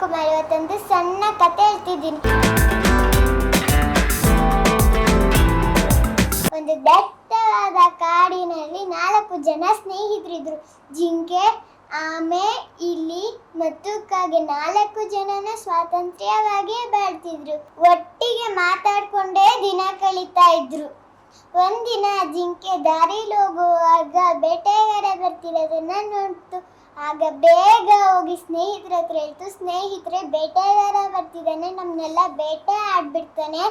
ಕುಮಾರ್ ಇವತ್ತೊಂದು ಸಣ್ಣ ಕತೆ ಹೇಳ್ತಿದ್ದೀನಿ. ಒಂದು ದಟ್ಟವಾದ ಕಾಡಿನಲ್ಲಿ ನಾಲ್ಕು ಜನ ಸ್ನೇಹಿತರಿದ್ರು ಜಿಂಕೆ, ಆಮೆ ಇಲಿ ಮತ್ತು ಕಾಗೆ ನಾಲ್ಕು ಜನನ ಸ್ವಾತಂತ್ರ್ಯವಾಗಿ ಬಾಳ್ತಿದ್ರು. ಒಟ್ಟಿಗೆ ಮಾತಾಡ್ಕೊಂಡೇ ದಿನ ಕಳೀತಾ ಇದ್ರು. ಒಂದಿನ ಜಿಂಕೆ ಹೋಗುವಾಗ ಬೇಟೆಗಾರ ಬರ್ತಿರೋದನ್ನ ನೋಡ್ತು ಆಗ ಬೇಗ ಹೋಗಿ ಸ್ನೇಹಿತರ ಹತ್ರ ಹೇಳ್ತು, ಸ್ನೇಹಿತರೆ, ಬೇಟೆಗಾರ ಬರ್ತಿದ್ದಾನೆ ನಮ್ಮನ್ನೆಲ್ಲ ಬೇಟೆ ಆಡ್ಬಿಡ್ತಾನೆ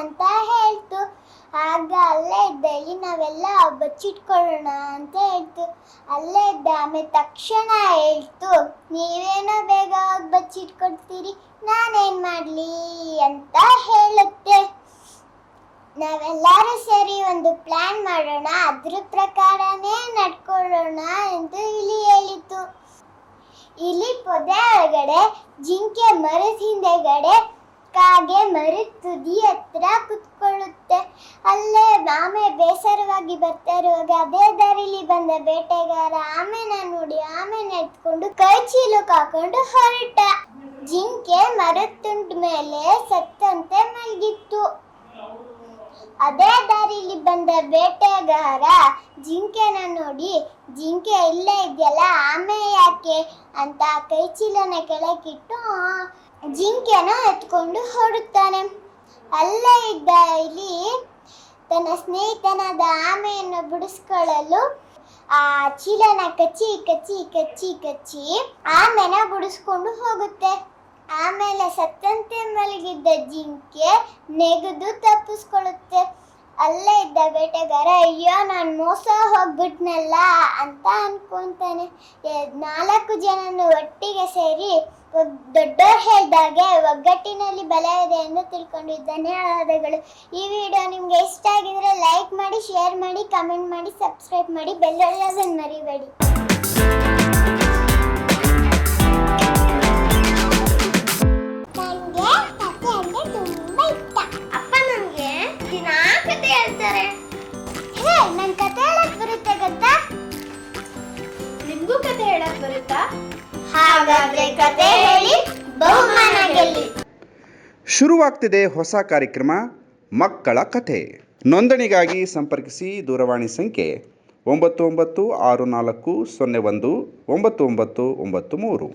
ಅಂತ ಹೇಳ್ತು. ಆಗ ಅಲ್ಲೇ ಇದ್ದ ಈ ನಾವೆಲ್ಲ ಬಚ್ಚಿಟ್ಕೊಳ್ಳೋಣ ಅಂತ ಹೇಳ್ತು. ಅಲ್ಲೇ ಇದ್ದ ಆಮೇಲೆ ತಕ್ಷಣ ಹೇಳ್ತು, ನೀವೇನೋ ಬೇಗ ಹೋಗಿ ಬಚ್ಚಿಟ್ಕೊಡ್ತೀರಿ ನಾನೇನ್ ಮಾಡ್ಲಿ? ಅಂತ ಹೇಳುತ್ತೆ. ನಾವೆಲ್ಲರೂ ಸೇರಿ ಒಂದು ಪ್ಲಾನ್ ಮಾಡೋಣ. ಅದ್ರ ಪ್ರಕಾರನೇ ನಡ್ಕೊಳ್ಳೋಣ ಎಂದು ಇಲಿ ಹೇಳಿತು. ಇಲಿ ಪೊದೆ ಒಳಗಡೆ, ಜಿಂಕೆ ಮರದ ಹಿಂದೆಗಡೆ, ಕಾಗೆ ಮರದ ತುದಿ ಹತ್ರ ಕುತ್ಕೊಳ್ಳುತ್ತೆ. ಅಲ್ಲೇ ಆಮೆ ಬೇಸರವಾಗಿ ಬರ್ತಾ ಇರುವಾಗ ಅದೇ ದಾರಿಲಿ ಬಂದ ಬೇಟೆಗಾರ ಆಮೆನ ನೋಡಿ ಆಮೆನ ಎತ್ಕೊಂಡು ಕೈ ಚೀಲಕ್ಕೆ ಹಾಕೊಂಡು ಹೊರಟ. ಜಿಂಕೆ ಮರದ ತುಂಡ್ ಮೇಲೆ ಸತ್ತಂತೆ ಮಲಗಿತ್ತು ಅದೇ ದಾರಿಲಿ ಬಂದ ಬೇಟೆಗಾರ ಜಿಂಕೆನ ನೋಡಿ, ಜಿಂಕೆ ಇಲ್ಲೇ ಇದೆಯಲ್ಲ, ಆಮೆ ಯಾಕೆ? ಅಂತ ಕೈ ಚೀಲನ ಕೆಳಗಿಟ್ಟು ಜಿಂಕೆನ ಎತ್ಕೊಂಡು ಹೊರಡುತ್ತಾನೆ ಅಲ್ಲೇ ಇದ್ದ ಇಲ್ಲಿ ತನ್ನ ಸ್ನೇಹಿತನಾದ ಆಮೆಯನ್ನು ಬಿಡಿಸ್ಕೊಳ್ಳಲು ಆ ಚೀಲನ ಕಚ್ಚಿ ಕಚ್ಚಿ ಕಚ್ಚಿ ಕಚ್ಚಿ ಆಮೆನ ಬಿಡಿಸ್ಕೊಂಡು ಹೋಗುತ್ತೆ. ಆಮೇಲೆ ಸತ್ತಂತೆ ಮಲಗಿದ್ದ ಜಿಂಕೆ ನೆಗೆದು ತಪ್ಪಿಸ್ಕೊಳ್ಳುತ್ತೆ. ಬೇಟೆಗಾರ, ಅಯ್ಯೋ, ನಾನು ಮೋಸ ಹೋಗ್ಬಿಟ್ನಲ್ಲ ಅಂತ ಅನ್ಕೊಂತಾನೆ. ನಾಲ್ಕು ಜನನು ಒಟ್ಟಿಗೆ ಸೇರಿ ದೊಡ್ಡವ್ರು ಹೇಳ್ದಾಗೆ ಒಗ್ಗಟ್ಟಿನಲ್ಲಿ ಬಲ ಇದೆ ಎಂದು ತಿಳ್ಕೊಂಡು ಧನ್ಯವಾದಗಳು ಈ ವಿಡಿಯೋ ನಿಮಗೆ ಇಷ್ಟ ಆಗಿದ್ರೆ ಲೈಕ್ ಮಾಡಿ, ಶೇರ್ ಮಾಡಿ, ಕಮೆಂಟ್ ಮಾಡಿ, ಸಬ್ಸ್ಕ್ರೈಬ್ ಮಾಡಿ, ಬೆಲ್ ಹೊಡೆಯೋದನ್ನು ಮರಿಬೇಡಿ. ಶುರುವಾಗ್ತಿದೆ ಹೊಸ ಕಾರ್ಯಕ್ರಮ, ಮಕ್ಕಳ ಕಥೆ ನೋಂದಣಿಗಾಗಿ ಸಂಪರ್ಕಿಸಿ ದೂರವಾಣಿ ಸಂಖ್ಯೆ ಒಂಬತ್ತು ಒಂಬತ್ತು ಆರು ನಾಲ್ಕು ಸೊನ್ನೆ ಒಂದು, ಒಂಬತ್ತು ಒಂಬತ್ತು ಒಂಬತ್ತು ಮೂರು.